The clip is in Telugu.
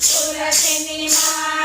તુલસીની માળા રૂમ ઝુમ